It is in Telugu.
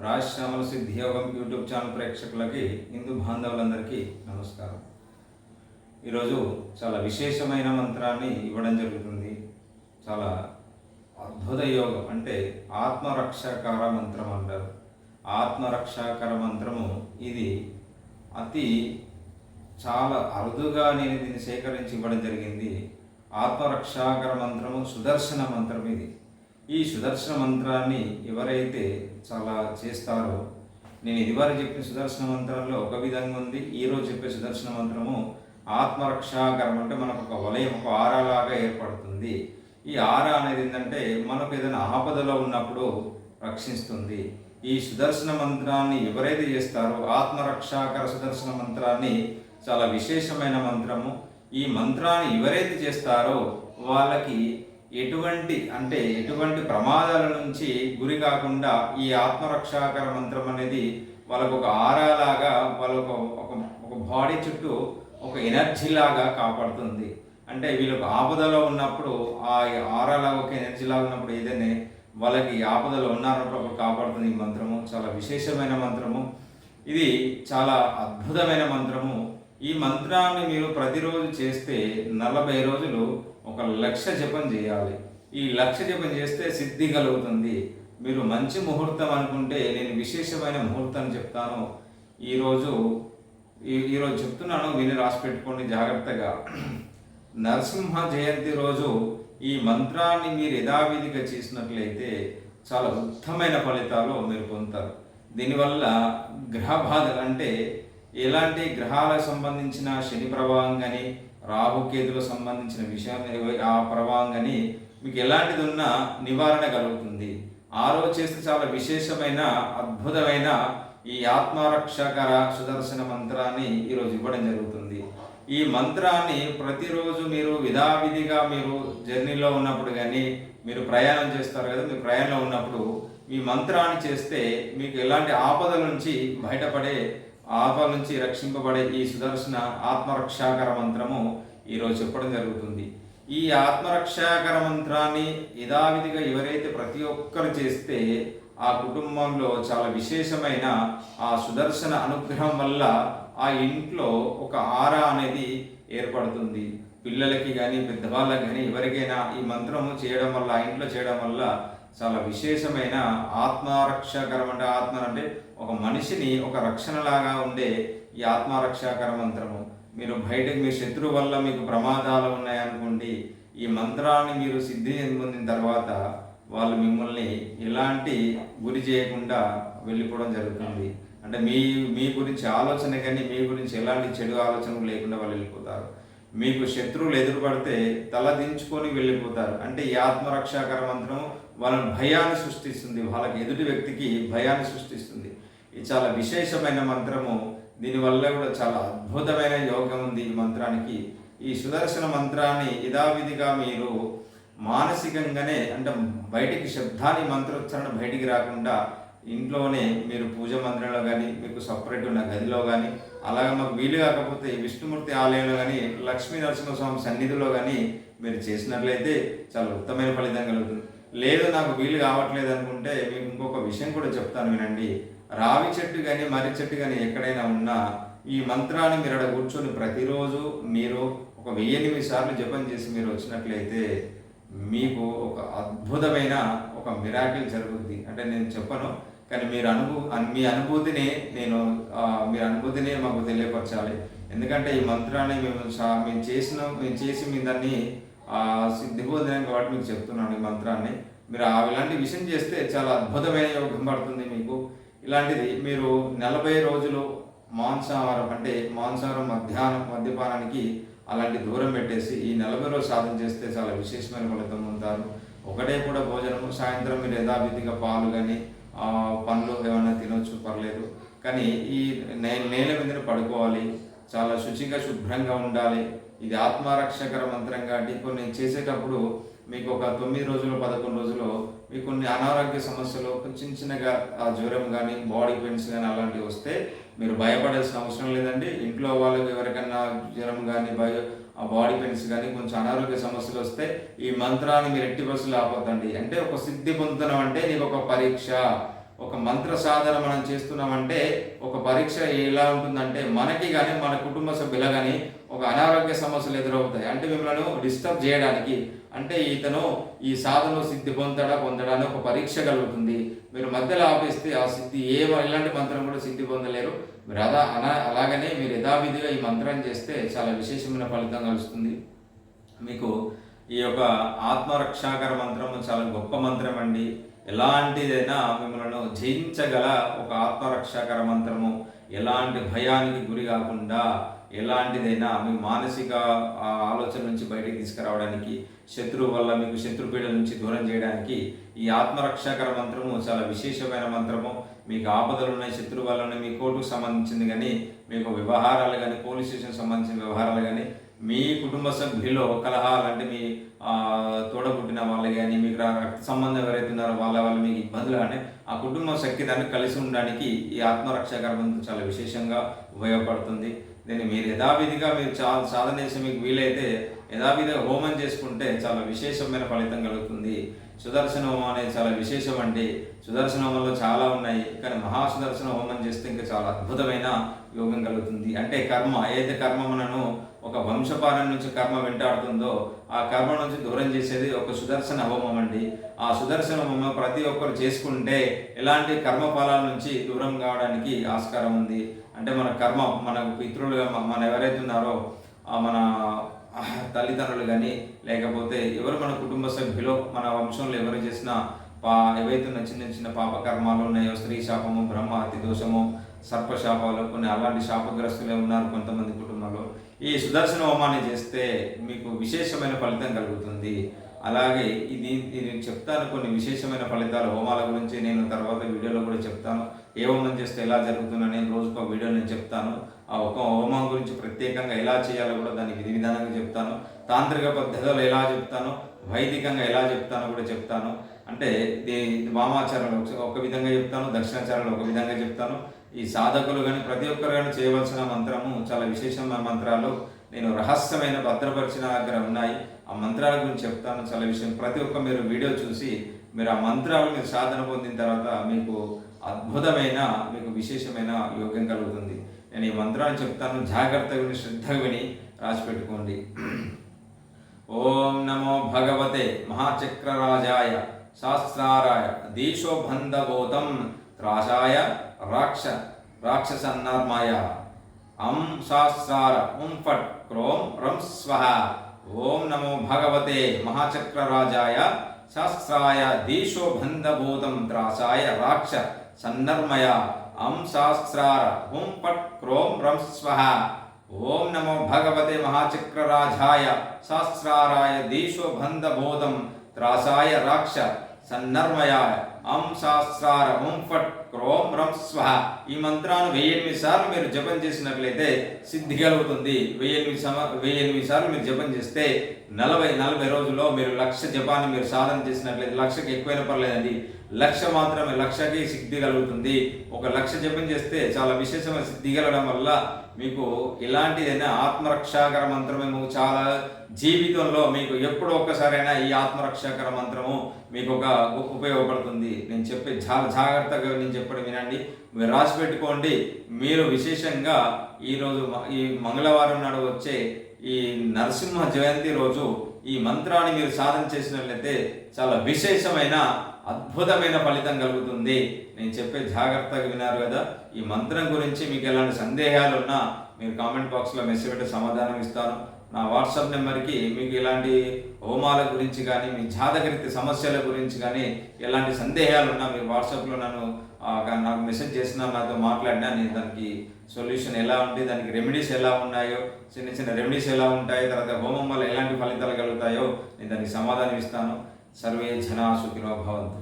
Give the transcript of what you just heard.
రాజశ్యామల సిద్ధి యోగం యూట్యూబ్ ఛానల్ ప్రేక్షకులకి హిందూ బాంధవులందరికీ నమస్కారం. ఈరోజు చాలా విశేషమైన మంత్రాన్ని ఇవ్వడం జరుగుతుంది. చాలా అద్భుత యోగం అంటే ఆత్మరక్షాకార మంత్రం అంటారు. ఆత్మరక్షాకర మంత్రము ఇది అతి చాలా అరుదుగా నేను దీన్ని సేకరించి ఇవ్వడం జరిగింది. ఆత్మరక్షాకర మంత్రము సుదర్శన మంత్రం ఇది. ఈ సుదర్శన మంత్రాన్ని ఎవరైతే చాలా చేస్తారు. నేను ఇదివరకు చెప్పిన సుదర్శన మంత్రంలో ఒక విధంగా ఉంది. ఈరోజు చెప్పే సుదర్శన మంత్రము ఆత్మరక్షాకరం అంటే మనకు ఒక వలయం ఒక ఆరాలాగా ఏర్పడుతుంది. ఈ ఆరా అనేది ఏంటంటే మనకు ఏదైనా ఆపదలో ఉన్నప్పుడు రక్షిస్తుంది. ఈ సుదర్శన మంత్రాన్ని ఎవరైతే చేస్తారో ఆత్మరక్షాకర సుదర్శన మంత్రాన్ని చాలా విశేషమైన మంత్రము. ఈ మంత్రాన్ని ఎవరైతే చేస్తారో వాళ్ళకి ఎటువంటి అంటే ఎటువంటి ప్రమాదాల నుంచి గురి కాకుండా ఈ ఆత్మరక్షాకర మంత్రం అనేది వాళ్ళకు ఒక ఆరాలాగా వాళ్ళకు ఒక ఒక బాడీ చుట్టూ ఒక ఎనర్జీ లాగా కాపాడుతుంది. అంటే వీళ్ళకు ఆపదలో ఉన్నప్పుడు ఆ ఆరాలాగా ఒక ఎనర్జీ లాగా ఉన్నప్పుడు ఏదైనా వాళ్ళకి ఆపదలో ఉన్నారన్నప్పుడు కాపాడుతుంది ఈ మంత్రము. చాలా విశేషమైన మంత్రము. ఇది చాలా అద్భుతమైన మంత్రము. ఈ మంత్రాన్ని మీరు ప్రతిరోజు చేస్తే నలభై రోజులు ఒక లక్ష జపం చేయాలి. ఈ లక్ష జపం చేస్తే సిద్ధి కలుగుతుంది. మీరు మంచి ముహూర్తం అనుకుంటే నేను విశేషమైన ముహూర్తం చెప్తాను. ఈరోజు ఈరోజు చెప్తున్నాను విని రాసి పెట్టుకోండి జాగ్రత్తగా. నరసింహ జయంతి రోజు ఈ మంత్రాన్ని మీరు యథావిధిగా చేసినట్లయితే చాలా ఉత్తమైన ఫలితాలు మీరు పొందుతారు. దీనివల్ల గ్రహ బాధలు అంటే ఎలాంటి గ్రహాలకు సంబంధించిన శని ప్రభావం కానీ రాహుకేతులకు సంబంధించిన విషయం ఆ ప్రభావం కానీ మీకు ఎలాంటిది ఉన్నా నివారణ కలుగుతుంది. ఆరో చేస్తే చాలా విశేషమైన అద్భుతమైన ఈ ఆత్మరక్షకర సుదర్శన మంత్రాన్ని ఈరోజు ఇవ్వడం జరుగుతుంది. ఈ మంత్రాన్ని ప్రతిరోజు మీరు విధావిధిగా మీరు జర్నీలో ఉన్నప్పుడు కానీ మీరు ప్రయాణం చేస్తారు కదా మీరు ప్రయాణంలో ఉన్నప్పుడు ఈ మంత్రాన్ని చేస్తే మీకు ఎలాంటి ఆపదల నుంచి బయటపడే ఆపద నుంచి రక్షింపబడే ఈ సుదర్శన ఆత్మరక్షాకర మంత్రము ఈరోజు చెప్పడం జరుగుతుంది. ఈ ఆత్మరక్షాకర మంత్రాన్ని యథావిధిగా ఎవరైతే ప్రతి ఒక్కరు చేస్తే ఆ కుటుంబంలో చాలా విశేషమైన ఆ సుదర్శన అనుగ్రహం వల్ల ఆ ఇంట్లో ఒక ఆరా అనేది ఏర్పడుతుంది. పిల్లలకి కానీ పెద్దవాళ్ళకి కానీ ఎవరికైనా ఈ మంత్రము చేయడం వల్ల ఆ ఇంట్లో చేయడం వల్ల చాలా విశేషమైన ఆత్మరక్షాకరం అంటే ఆత్మ అంటే ఒక మనిషిని ఒక రక్షణలాగా ఉండే ఈ ఆత్మరక్షాకర మంత్రము. మీరు బయటకు మీ శత్రువు వల్ల మీకు ప్రమాదాలు ఉన్నాయనుకోండి ఈ మంత్రాన్ని మీరు సిద్ధి పొందిన తర్వాత వాళ్ళు మిమ్మల్ని ఎలాంటి గురి చేయకుండా వెళ్ళిపోవడం జరుగుతుంది. అంటే మీ మీ గురించి ఆలోచన కానీ మీ గురించి ఎలాంటి చెడు ఆలోచనలు లేకుండా వాళ్ళు వెళ్ళిపోతారు. మీకు శత్రువులు ఎదురుపడితే తల దించుకొని వెళ్ళిపోతారు. అంటే ఈ ఆత్మరక్షాకర మంత్రం వాళ్ళని భయాన్ని సృష్టిస్తుంది. వాళ్ళకి ఎదుటి వ్యక్తికి భయాన్ని సృష్టిస్తుంది. ఇది చాలా విశేషమైన మంత్రము దీనివల్ల కూడా చాలా అద్భుతమైన యోగం ఉంది ఈ మంత్రానికి. ఈ సుదర్శన మంత్రాన్ని యథావిధిగా మీరు మానసికంగానే అంటే బయటికి శబ్దాన్ని మంత్రోచ్చారణ బయటికి రాకుండా ఇంట్లోనే మీరు పూజ మందిరంలో కానీ మీకు సపరేట్ ఉన్న గదిలో కానీ అలాగే మాకు వీలు కాకపోతే విష్ణుమూర్తి ఆలయంలో కానీ లక్ష్మీ నరసింహస్వామి సన్నిధిలో కానీ మీరు చేసినట్లయితే చాలా ఉత్తమైన ఫలితం కలుగుతుంది. లేదు నాకు వీలు కావట్లేదు అనుకుంటే మీకు ఇంకొక విషయం కూడా చెప్తాను వినండి. రావి చెట్టు కానీ మర్రి చెట్టు కానీ ఎక్కడైనా ఉన్నా ఈ మంత్రాన్ని మీరు అక్కడ కూర్చొని ప్రతిరోజు మీరు ఒక వెయ్యి ఎనిమిది సార్లు జపం చేసి మీరు వచ్చినట్లయితే మీకు ఒక అద్భుతమైన ఒక మిరాకిల్ జరుగుద్ది. అంటే నేను చెప్పను కానీ మీరు అనుభూ మీ అనుభూతిని నేను మీ అనుభూతిని మాకు తెలియపరచాలి. ఎందుకంటే ఈ మంత్రాన్ని మేము మేము చేసిన మేము చేసి మీ దాన్ని సిద్ధిబోధనం కాబట్టి మీకు చెప్తున్నాను ఈ మంత్రాన్ని. మీరు ఇలాంటి విషయం చేస్తే చాలా అద్భుతమైన యోగం పడుతుంది మీకు. ఇలాంటిది మీరు నలభై రోజులు మాంసాహారం అంటే మాంసాహారం మధ్యాహ్నం మద్యపానానికి అలాంటి దూరం పెట్టేసి ఈ నలభై రోజు సాధన చేస్తే చాలా విశేషమైన ఫలితం పొందుతారు. ఒకటే కూడా భోజనము. సాయంత్రం మీరు యథావిధిగా పాలు కానీ పండ్లు ఏమైనా తినొచ్చు పర్లేదు. కానీ ఈ నేల మీద పడుకోవాలి. చాలా శుచిగా శుభ్రంగా ఉండాలి. ఇది ఆత్మరక్షకర మంత్రం కాబట్టి కొన్ని చేసేటప్పుడు మీకు ఒక తొమ్మిది రోజులు పదకొండు రోజులు మీకు కొన్ని అనారోగ్య సమస్యలు చిన్న చిన్నగా ఆ జ్వరం కానీ బాడీ పెయిన్స్ కానీ అలాంటివి వస్తే మీరు భయపడాల్సిన అవసరం లేదండి. ఇంట్లో వాళ్ళకి ఎవరికైనా జ్వరం కానీ భయ ఆ బాడీ పెయిన్స్ కానీ కొంచెం అనారోగ్య సమస్యలు వస్తే ఈ మంత్రాన్ని మీరు ఎట్టి బస్సులు ఆపొద్దండి. అంటే ఒక సిద్ధి పొందుతున్నాం అంటే నీకు ఒక పరీక్ష. ఒక మంత్ర సాధన మనం చేస్తున్నామంటే ఒక పరీక్ష ఎలా ఉంటుందంటే మనకి కానీ మన కుటుంబ సభ్యుల కానీ ఒక అనారోగ్య సమస్యలు ఎదురవుతాయి. అంటే మిమ్మల్ని డిస్టర్బ్ చేయడానికి అంటే ఇతను ఈ సాధన సిద్ధి పొందడా పొందడా అని ఒక పరీక్ష కలుగుతుంది. మీరు మధ్యలో ఆపేస్తే ఆ సిద్ధి ఏ ఎలాంటి మంత్రం కూడా సిద్ధి పొందలేరు. మీరు అదా అనా అలాగనే మీరు యథావిధిగా ఈ మంత్రం చేస్తే చాలా విశేషమైన ఫలితం కలుస్తుంది మీకు ఈ యొక్క ఆత్మరక్షాకర మంత్రం చాలా గొప్ప మంత్రం అండి ఎలాంటిదైనా మిమ్మల్ని జయించగల ఒక ఆత్మరక్షాకర మంత్రము. ఎలాంటి భయానికి గురి కాకుండా ఎలాంటిదైనా మీ మానసిక ఆలోచన నుంచి బయటికి తీసుకురావడానికి శత్రువు వల్ల మీకు శత్రుపీడ నుంచి దూరం చేయడానికి ఈ ఆత్మరక్షాకర మంత్రము చాలా విశేషమైన మంత్రము. మీకు ఆపదలు ఉన్నాయి శత్రువు వల్ల మీ కోర్టుకు సంబంధించింది కానీ మీకు వ్యవహారాలు కానీ పోలీస్ స్టేషన్ సంబంధించిన వ్యవహారాలు కానీ మీ కుటుంబ సభ్యుల్లో కలహాలు అంటే మీ తోడబుట్టిన వాళ్ళు కానీ మీకు రక్త సంబంధం ఎవరైతే ఉన్నారో వాళ్ళ వాళ్ళు మీకు ఇబ్బందులు కానీ ఆ కుటుంబ సఖ్యతని కలిసి ఉండడానికి ఈ ఆత్మరక్ష గర్భం చాలా విశేషంగా ఉపయోగపడుతుంది. దీన్ని మీరు యథావిధిగా మీరు చా సాధన చేసి మీకు వీలైతే యథావిధిగా హోమం చేసుకుంటే చాలా విశేషమైన ఫలితం కలుగుతుంది. సుదర్శన హోమం అనేది చాలా విశేషం అండి. సుదర్శన హోమంలో చాలా ఉన్నాయి. కానీ మహాసుదర్శన హోమం చేస్తే ఇంకా చాలా అద్భుతమైన యోగం కలుగుతుంది. అంటే కర్మ ఏదైతే కర్మ మనను ఒక వంశపారం నుంచి కర్మ వెంటాడుతుందో ఆ కర్మ నుంచి దూరం చేసేది ఒక సుదర్శన హోమం అండి. ఆ సుదర్శన హోమం ప్రతి ఒక్కరు చేసుకుంటే ఎలాంటి కర్మ ఫలాల నుంచి దూరం కావడానికి ఆస్కారం ఉంది. అంటే మన కర్మ మన పితృలుగా మన ఎవరైతే ఉన్నారో మన తల్లిదండ్రులు కానీ లేకపోతే ఎవరు మన కుటుంబ సభ్యులు మన వంశంలో ఎవరు చేసిన పా ఏవైతే ఉన్న చిన్న చిన్న పాప కర్మాలు ఉన్నాయో స్త్రీ శాపము బ్రహ్మ అతి దోషము సర్పశాపాలు కొన్ని అలాంటి శాపగ్రస్తులే ఉన్నారు కొంతమంది కుటుంబంలో. ఈ సుదర్శన హోమాన్ని చేస్తే మీకు విశేషమైన ఫలితం కలుగుతుంది. అలాగే ఇది నేను చెప్తాను కొన్ని విశేషమైన ఫలితాలు. హోమాల గురించి నేను తర్వాత వీడియోలో కూడా చెప్తాను. ఏ హోమం చేస్తే ఎలా జరుగుతుందో నేను రోజుకు ఒక వీడియో నేను చెప్తాను. ఆ ఒక హోమం గురించి ప్రత్యేకంగా ఎలా చేయాలో కూడా దాని విధి విధానంగా చెప్తాను. తాంత్రిక పద్ధతులు ఎలా చెప్తాను. వైదికంగా ఎలా చెప్తానో కూడా చెప్తాను. అంటే ఇది వామాచారంలో ఒక- ఒక విధంగా చెప్తాను. దక్షిణాచారంలో ఒక విధంగా చెప్తాను. ఈ సాధకులు కానీ ప్రతి ఒక్కరు కానీ చేయవలసిన మంత్రము చాలా విశేషమైన మంత్రాలు. నేను రహస్యమైన భద్రపరిచిన దగ్గర ఉన్నాయి. ఆ మంత్రాల గురించి చెప్తాను. చాలా విషయం. ప్రతి ఒక్క మీరు వీడియో చూసి మీరు ఆ మంత్రాలు మీరు సాధన పొందిన తర్వాత మీకు అద్భుతమైన మీకు విశేషమైన యోగ్యం కలుగుతుంది. నేను ఈ మంత్రాన్ని చెప్తాను. జాగ్రత్తగా విని శ్రద్ధగా విని రాసి పెట్టుకోండి. ఓం నమో భగవతే మహాచక్రరాజాయ శాస్త్రారాయ దీశోబంధభూతం త్రాసాయ రాక్ష రాక్షసన్నర్మాయ. అం శాస్త్రార ఉం ఫట్ క్రోం రం స్వహ. ఓం నమో భగవతే మహాచక్రరాజాయ శాస్త్రాయ దీశోబంధభూతం త్రాసాయ రాక్ష సన్నర్మయ అం శాస్త్రార ఉం ఫట్ క్రోం రం స్వహ ఓం నమో భగవతే మహాచక్రరాజాయ శాస్త్రారాయ దీశోబంధబోధం త్రాసాయ రాక్ష సన్నర్మయాయ అం శాస్త్రార ఓం ఫట్ క్రోం రం స్వహ. ఈ మంత్రాన్ని వెయ్యి సార్లు మీరు జపం చేసినట్లయితే సిద్ధి కలుగుతుంది. వెయ్యి సమ వెయ్యి ఎనిమిది సార్లు మీరు జపం చేస్తే నలభై నలభై రోజుల్లో మీరు లక్ష జపాన్ని మీరు సాధన చేసినట్లయితే లక్షకి ఎక్కువైనా పర్లేదండి. లక్ష మాత్రమే లక్షకి సిద్ధి కలుగుతుంది. ఒక లక్ష జపం చేస్తే చాలా విశేషమైన సిద్ధి కలగడం వల్ల మీకు ఇలాంటిదైనా ఆత్మరక్షాకర మంత్రమేమో చాలా జీవితంలో మీకు ఎప్పుడో ఒక్కసారైనా ఈ ఆత్మరక్షాకర మంత్రము మీకు ఒక ఉపయోగపడుతుంది. నేను చెప్పే చాలా జాగ్రత్తగా నేను చెప్పడం వినండి. మీరు రాసి పెట్టుకోండి. మీరు విశేషంగా ఈరోజు ఈ మంగళవారం నాడు వచ్చే ఈ నరసింహ జయంతి రోజు ఈ మంత్రాన్ని మీరు సాధన చేసినట్లయితే చాలా విశేషమైన అద్భుతమైన ఫలితం కలుగుతుంది. నేను చెప్పే జాగ్రత్తగా విన్నారు కదా. ఈ మంత్రం గురించి మీకు ఎలాంటి సందేహాలు ఉన్నా మీరు కామెంట్ బాక్స్లో మెసేజ్ పెట్టి సమాధానం ఇస్తాను. నా వాట్సాప్ నెంబర్కి మీకు ఇలాంటి హోమాల గురించి కానీ మీ జాతకరీతి సమస్యల గురించి కానీ ఎలాంటి సందేహాలు ఉన్నా మీరు వాట్సాప్లో నన్ను నాకు మెసేజ్ చేసినా నాతో మాట్లాడినా నేను దానికి సొల్యూషన్ ఎలా ఉంది దానికి రెమెడీస్ ఎలా ఉన్నాయో చిన్న చిన్న రెమెడీస్ ఎలా ఉంటాయో తర్వాత హోమం వల్ల ఎలాంటి ఫలితాలు కలుగుతాయో నేను దానికి సమాధానం ఇస్తాను. సర్వే జనా సుఖినో భవంతు.